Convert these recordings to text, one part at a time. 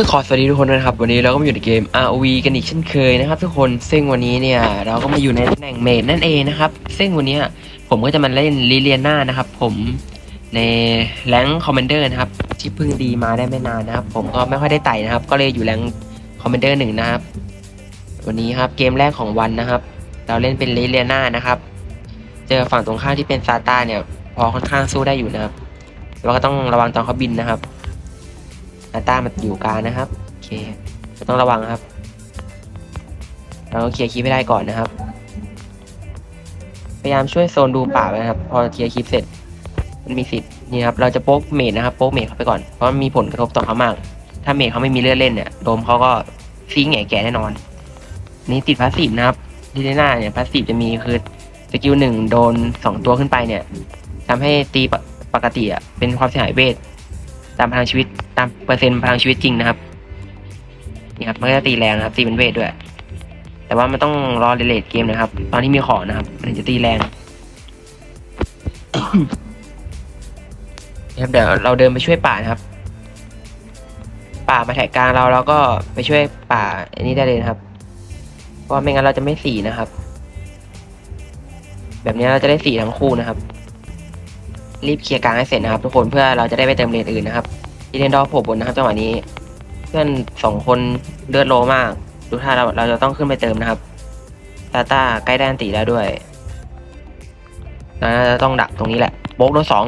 ก็ขอสวัสดีทุกคนด้วยนะครับ วันนี้เราก็มาอยู่ในเกม ROV กันอีกเช่นเคยนะครับทุกคนซึ่งวันนี้เนี่ยเราก็มาอยู่ในตำแหน่งเมดนั่นเองนะครับซึ่งวันนี้ผมก็จะมาเล่นลิเลียนานะครับผมในแรงคอมมานเดอร์นะครับที่เพิ่งดีมาได้ไม่นานนะครับ ผมก็ไม่ค่อยได้ไต่นะครับ ก็เลยอยู่แรงคอมมานเดอร์หนึ่งนะครับ วันนี้ครับเกมแรกของวันนะครับ เราเล่นเป็นลิเลียนานะครับเจอฝั่งตรงข้ามที่เป็นซาตาเนี่ยพอค่อนข้างสู้ได้อยู่นะครับแต่ว่าก็ต้องระวังตอนเขาบินนะครับ ซาต้ามันอยู่กลางนะครับโอเคต้องระวังครับ เราเคลียร์คลิปให้ได้ก่อนนะครับ พยายามช่วยโซนดูป่าไว้นะครับ พอเคลียร์คลิปเสร็จ มันมีสิทธิ์นี่ครับ เราจะโป๊กเมดนะครับ โป๊กเมดเขาไปก่อน เพราะมีผลกระทบต่อเขามาก ถ้าเมดเขาไม่มีเลือดเล่นเนี่ยโดมเขาก็ซีแง่แก่แน่นอน นี่ติดพาสซีฟนะครับที่ด้หน้าเนี่ยพาสซีฟจะมีคือสกิลหนึ่งโดนสองตัวขึ้นไปเนี่ยทำให้ตีปกปกติอะเป็นความเสียหายเวทตามพลังชีวิต ตามเปอร์เซ็นต์พลังชีวิตจริงนะครับนี่ครับมันก็จะตีแรงนะครับตีเป็นเวทด้วย แต่ว่ามันต้องรอเลทเกมนะครับ ตอนที่มีของนะครับมันจะตีแรงนะครับเดี๋ยวเราเดินไปช่วยป่านะครับ ป่ามาแถกกลางเราเราก็ไปช่วยป่าอันนี้ได้เลยนะครับ เพราะไม่งั้นเราจะไม่สีนะครับ แบบนี้เราจะได้สีทั้งคู่นะครับ รีบเคลียร์กลางให้เสร็จนะครับ ทุกคนเพื่อเราจะได้ไปเติมเลนอื่นนะครับ อีเดนดอร์โผล่บนนะครับจังหวะนี้ เพื่อนสองคนเลือดโลมาก ดูท่าเราเราจะต้องขึ้นไปเติมนะครับตาตาใกล้ด้านตีแล้วด้วยเราน่าจะต้องดักตรงนี้แหละโบกโดนสอง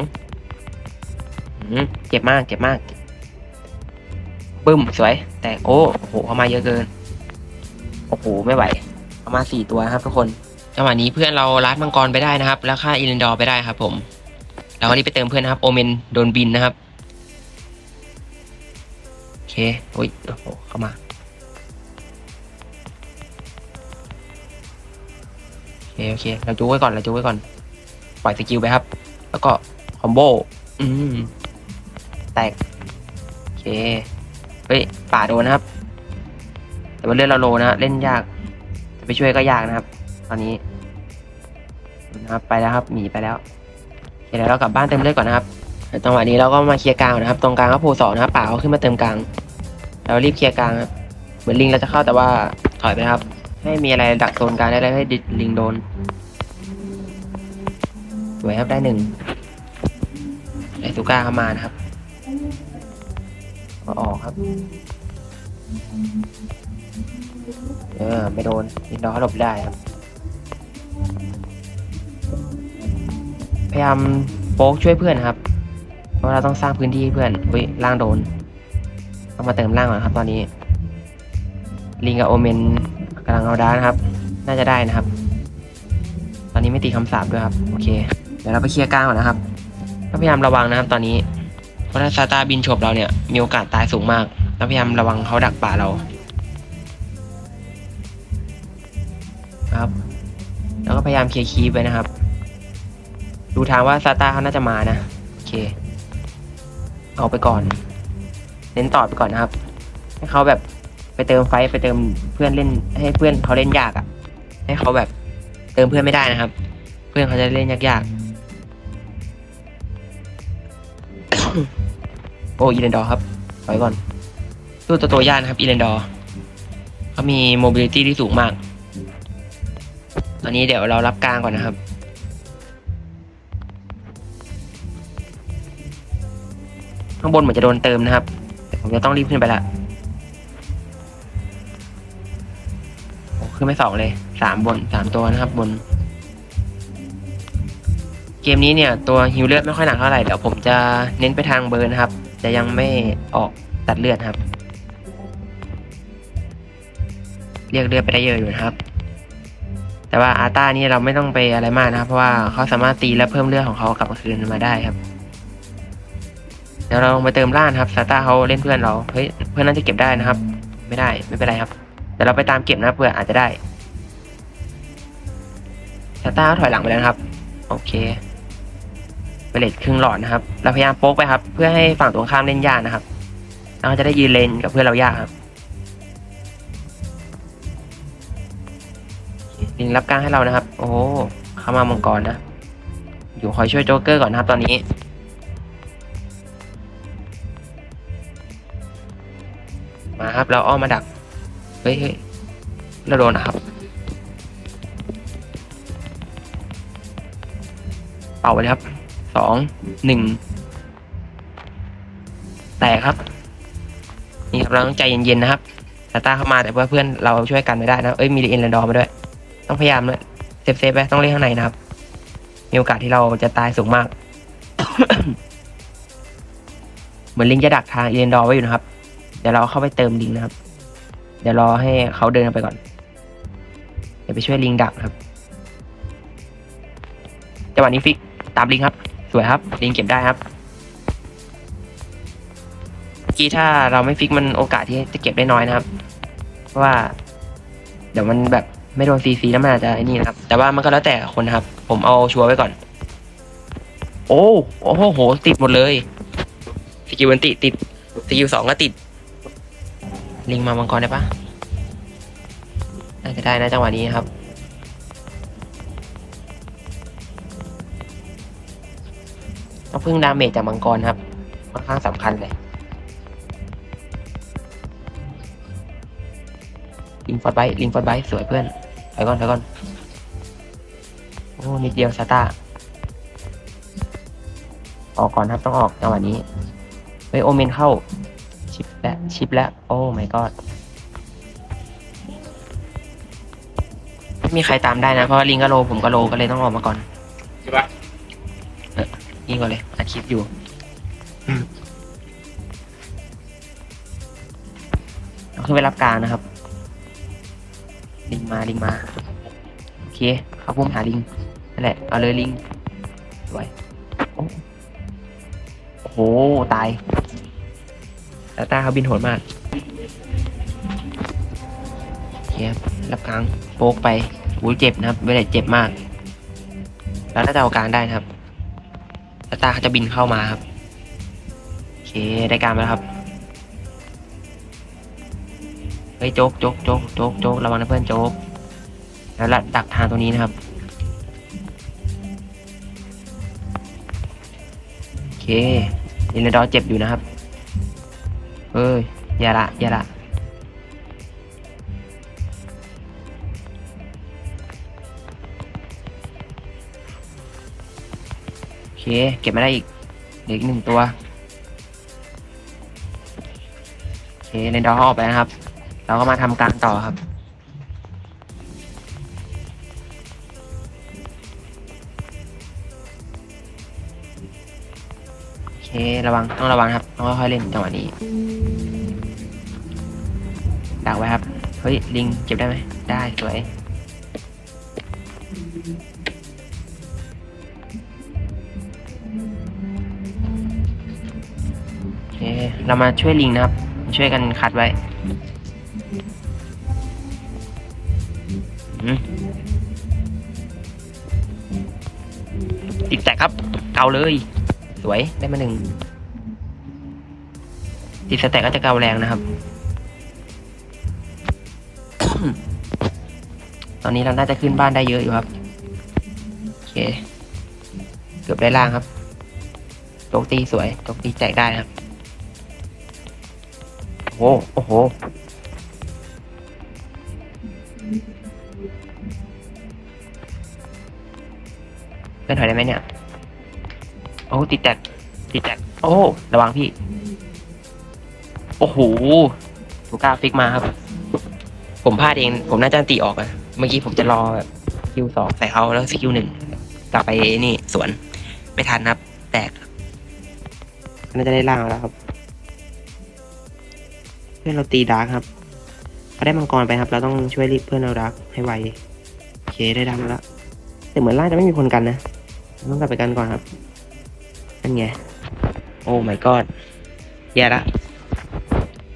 อืมเจ็บมากเจ็บมากบึ้มสวย แต่โอ้โหเข้ามาเยอะเกินโอ้โหไม่ไหวเข้ามาสี่ตัวครับทุกคนจังหวะนี้เพื่อนเราลัดมังกรไปได้นะครับ แล้วฆ่าอีเลนดอร์ไปได้ครับ ผมเราก็รีบไปเติมเพื่อนนะครับ โอเมนโดนบินนะครับ เคโอ้ยโอ้โหเข้ามาโอเคโอเคเราจูไว้ก่อนเราจูไว้ก่อน ปล่อยสกิลไปครับ แล้วก็คอมโบอืมแตกโอเคเฮ้ยป่าโดนนะครับ แต่ว่าเลือดเราโลนะเล่นยากจะไปช่วยก็ยากนะครับ ตอนนี้นะครับไปแล้วครับหนีไปแล้วโอเคเดี๋ยวเรากลับบ้านเติมเลือดก่อนนะครับ จังหวะนี้เราก็มาเคลียร์กลางนะครับ ตรงกลางก็โผล่สองนะครับป่าเขาขึ้นมาเติมกลาง เรารีบเคลียร์กลางครับเหมือนลิงเราจะเข้าแต่ว่าถอยไปครับ ให้มีอะไรดักโซนกลางได้เลยให้ดิลิงโดนสวยครับได้หนึ่งไอซูก้าเข้ามานะครับก็ออกครับ เออ ไม่โดนลิงดอเขาหลบได้ครับ พยายามโป๊กช่วยเพื่อนครับ เพราะเราต้องสร้างพื้นที่เพื่อนเฮ้ยล่างโดนต้องมาเติมล่างก่อนครับ ตอนนี้ ลิงกับโอเมนกำลังเอาดานะครับ น่าจะได้นะครับ ตอนนี้ไม่ตีคำสาปด้วยครับ โอเค เดี๋ยวเราไปเคลียร์กลางก่อนนะครับก็พยายามระวังนะครับ ตอนนี้ เพราะถ้าซาตาบินฉบเราเนี่ย มีโอกาสตายสูงมากแล้วพยายามระวังเขาดักป่าเรา ครับ แล้วก็พยายามเคลียร์คีไปนะครับ ดูทางว่าซาตาเขาน่าจะมานะ โอเค เอาไปก่อนเน้นต่อไปก่อนนะครับ ให้เขาแบบไปเติมไฟไปเติมเพื่อนเล่น ให้เพื่อนเขาเล่นยากอะ่ะ ให้เขาแบบเติมเพื่อนไม่ได้นะครับ เพื่อนเขาจะเล่นยากๆ โอ้อีเลนดอร์ครับถอยก่อนสู้ตัวตัวยากนะครับอีเลนดอร์เขามีโมบิลิตี้ที่สูงมาก ตอนนี้เดี๋ยวเรารับกลางก่อนนะครับ ข้างบนเหมือนจะโดนเติมนะครับแต่ผมจะต้องรีบขึ้นไปละโอ้ขึ้นไปสองเลยสามบนสามตัวนะครับบน เกมนี้เนี่ยตัวฮิวเลือดไม่ค่อยหนักเท่าไหร่เดี๋ยวผมจะเน้นไปทางเบิร์นครับจะยังไม่ออกตัดเลือดครับ เรียกเลือดไปได้เยอะอยู่นะครับ แต่ว่าอาร์ต้านี่เราไม่ต้องไปอะไรมากนะครับ เพราะว่าเขาสามารถตีและเพิ่มเลือดของเขากลับมาคืนมาได้ครับ ดี๋ยวเราลงไปเติมล่านครับซาต้าเขาเล่นเพื่อนเราเฮ้ยเพื่อนน่าจะเก็บได้นะครับ ไม่ได้ไม่เป็นไรครับเดี๋ยวเราไปตามเก็บนะเพื่ออาจจะได้ซาต้าถอยหลังไปแล้วครับ โอเคไปเลทครึ่งหลอดนะครับ เราพยายามโป๊กไปครับ เพื่อให้ฝั่งตรงข้ามเล่นยากนะครับเราจะได้ยืนเลนกับเพื่อนเรายากครับลิงรับกลางให้เรานะครับ โอ้เข้ามามังกรนะ อยู่คอยช่วยโจ๊กเกอร์ก่อนนะครับตอนนี้ มาครับ เราอ้อมมาดัก เฮ้ยเราโดนนะครับ เป่าไปเลยครับ สอง หนึ่ง แตกครับ นี่ครับ เราต้องใจเย็นๆนะครับตาตาเข้ามาแต่ว่าเพื่อนเราช่วยกันไม่ได้นะ เอ้ย มีเอ็นแลนดอร์มาด้วย ต้องพยายามเลยเซฟเซฟไปต้องเล่นข้างในนะครับ มีโอกาสที่เราจะตายสูงมาก เหมือนลิงจะดักทางเอ็นดอไว้อยู่นะครับ เดี๋ยวเราเข้าไปเติมลิงนะครับ เดี๋ยวรอให้เขาเดินไปก่อน เดี๋ยวไปช่วยลิงดักครับ จังหวะนี้ฟิกตามลิงครับ สวยครับ ลิงเก็บได้ครับเมื่อกี้ถ้าเราไม่ฟิกมันโอกาสที่จะเก็บได้น้อยนะครับ เพราะว่า เดี๋ยวมันแบบไม่โดนซีซีแล้วมันอาจจะไอ้นี่นะครับ แต่ว่ามันก็แล้วแต่คนนะครับ ผมเอาชัวร์ไว้ก่อน โอ้โอ้โห ติดหมดเลย สกิลวันติติด สกิลสองก็ติด ลิงมามังกรได้ปะน่าจะได้นะจังหวะนี้นะครับ ต้องพึ่งดาเมจจากมังกรครับค่อนข้างสำคัญเลยลิงฟอร์ดไบท์ลิงฟอร์ดไบท์สวยเพื่อนถอยก่อนถอยก่อนโอ้นิดเดียวซาตาออกก่อนครับต้องออกจังหวะนี้เฮ้ยโอเมนเข้า แล้วชิปแล้ว โอ้ my god ไม่มีใครตามได้นะ เพราะว่าลิงก็โล ผมก็โลก็เลยต้องออกมาก่อนใช่ปะยิงก่อนเลยอัดคลิปอยู่อืมเอาขึ้นไปรับกลางนะครับ ลิงมาลิงมา โอเคเข้าพุ่มหาลิงนั่นแหละ เอาเลยลิงสวยโอ้โอ้โหตาย ตาตาเขาบินโหดมากเคครับรับกลางโป๊กไปหูเจ็บนะครับเวลาเจ็บมาก แล้วน่าจะเอากลางได้นะครับตาตาเขาจะบินเข้ามาครับโอเคได้การมาแล้วครับเฮ้ยโจ๊กโจ๊กโจ๊กโจ๊กโจ๊กระวังนะเพื่อนโจ๊กแล้วละดักทางตรงนี้นะครับโอเคเรนดอร์เจ็บอยู่นะครับ เอ้ย อย่าละ อย่าละ โอเค เก็บมาได้อีกเหลืออีกหนึ่งตัว โอเคเลนดอร์ออกไปนะครับ เราก็มาทำการต่อครับ เคระวังต้องระวังครับต้องค่อยๆเล่นจังหวะนี้ดักไว้ครับเฮ้ยลิงเก็บได้ไหมได้สวยโอเคเรามาช่วยลิงนะครับ ช่วยกันคัดไว้อืมติดแตกครับ เกาเลย สวยได้มาหนึ่งติดสแต็กก็จะเกาแรงนะครับ ตอนนี้เราน่าจะขึ้นบ้านได้เยอะอยู่ครับ โอเค เกือบได้ล่างครับโจกตีสวยโจกตีแจกได้ครับ โอ้โหโอ้โหเพื่อนถอยได้ไหมเนี่ย โอ้ติดแตกติดแตกโอ้ระวังพี่ โอ้โหถูกกล้าฟิกมาครับ ผมพลาดเอง ผมน่าจะตีออกอะเมื่อกี้ผมจะรอแบบสกิลสองใส่เขาแล้วสกิลหนึ่งกลับไปนี่สวน ไม่ทันครับ แตกน่าจะได้ล่างแล้วครับเพื่อนเราตีดาร์กครับเขาได้มังกรไปครับ เราต้องช่วยรีบเพื่อนเราดาร์กให้ไวโอเคได้ดาร์กแล้วแต่เหมือนล่างจะไม่มีคนกันนะ ต้องกลับไปกันก่อนครับ นั่นไง โอ้ my god แย่ละ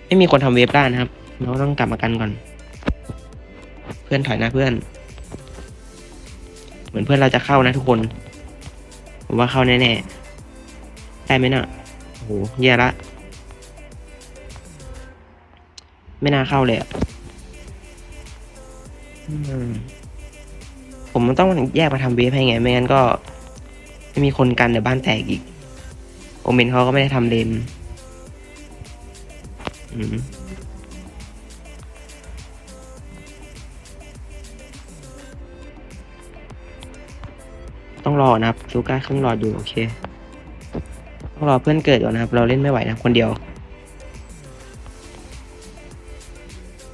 ไม่มีคนทำเวฟล่างนะครับ เราต้องกลับมากันก่อน เพื่อนถอยนะเพื่อน เหมือนเพื่อนเราจะเข้านะทุกคน ผมว่าเข้าแน่ๆ ได้ไหมเนะ่ะโอ้โหแย่ละ ไม่น่าเข้าเลยอะอืมผมต้องแยกมาทำเวฟให้ไง ไม่งั้นก็ ไม่มีคนกันเดี๋ยวบ้านแตกอีก โอเมนเขาก็ไม่ได้ทำเลนต้องรอนะครับซูก้าครึ่งรออยู่โอเค ต้องรอเพื่อนเกิดก่อนนะครับ เราเล่นไม่ไหวนะคนเดียว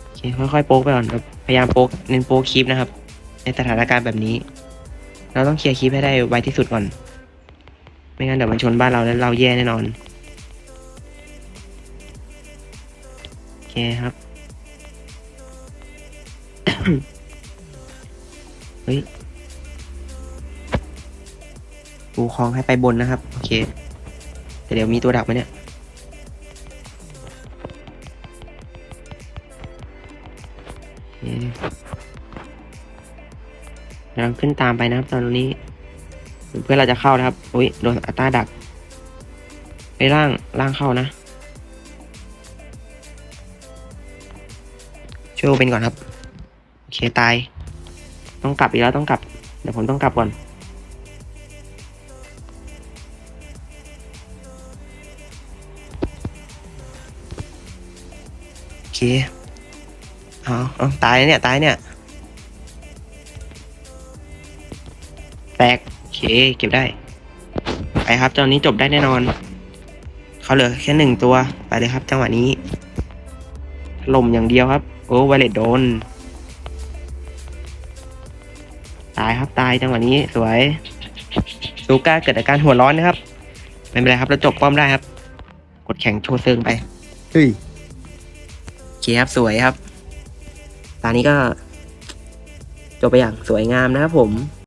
โอเค ค่อยๆโป๊กไปก่อนพยายามโป๊กเน้นโป๊กคลิปนะครับ ในสถานการณ์แบบนี้ เราต้องเคลียร์คลิปให้ได้ไวที่สุดก่อน ไม่งั้นเดี๋ยวมันชนบ้านเราแล้วเราแย่แน่นอน โอเคครับ เฮ้ยปูคลองให้ไปบนนะครับ โอเค แต่เดี๋ยวมีตัวดักไหมเนี่ยเคกำลังขึ้นตามไปนะครับตอนนี้ เพื่อนเราจะเข้านะครับอุ้ยโดนอัตตาดัก ไปล่างล่างเข้านะช่วยเป็นก่อนครับโอเคตาย ต้องกลับอีกแล้วต้องกลับ เดี๋ยวผมต้องกลับก่อนโอเคเอาเอาตายเนี่ยตายเนี่ยแตก เคเก็บได้ ไปครับตอนนี้จบได้แน่นอน เขาเหลือแค่หนึ่งตัว ไปเลยครับจังหวะนี้ถล่มอย่างเดียวครับ โอ้ไวเลตโดน ตายครับตายจังหวะนี้สวยซูก้าเกิดอาการหัวร้อนนะครับ ไม่เป็นไรครับเราจบป้อมได้ครับ กดแข่งโชว์เซิงไปเฮ้ยโอเคครับสวยครับตอนนี้ก็จบไปอย่างสวยงามนะครับผม